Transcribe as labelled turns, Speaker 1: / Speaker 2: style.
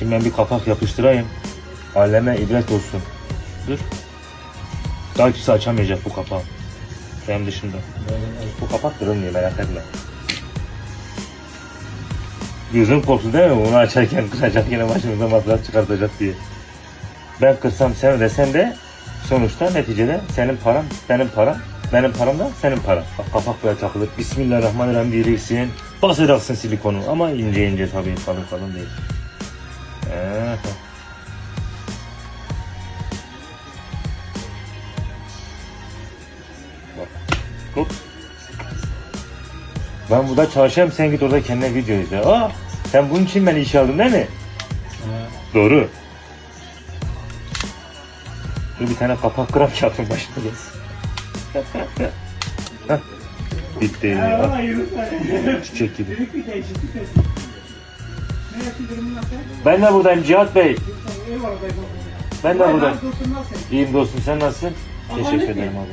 Speaker 1: Şimdi ben bir kapak yapıştırayım. Aleme ibret olsun. Dur. Daha kimse açamayacak bu kapağı. Benim dışında. Bu kapak kırılmıyor merak etme. Gözüm korktu değil mi? Onu açarken kıracak yine başımıza masraf çıkartacak diye. Ben kırsam sen ödesen de sonuçta neticede senin param benim param benim param da senin paran. Bak kapak böyle takılır. Bismillahirrahmanirrahim diyeceksin. Basacaksın silikonu ama ince ince tabii kalın kalın değil. Bak. Hop. Ben burada çalışayım sen git orada kendine video izle. Aa, sen bunun için beni işe aldın değil mi? Doğru. Dur bir tane kapak kırak yapın başına gelsin. Heh. Bitti. Çiçek gibi. Ben de buradayım Cihat Bey. Ben de buradayım. İyiyim dostum sen nasılsın? Teşekkür ederim abi.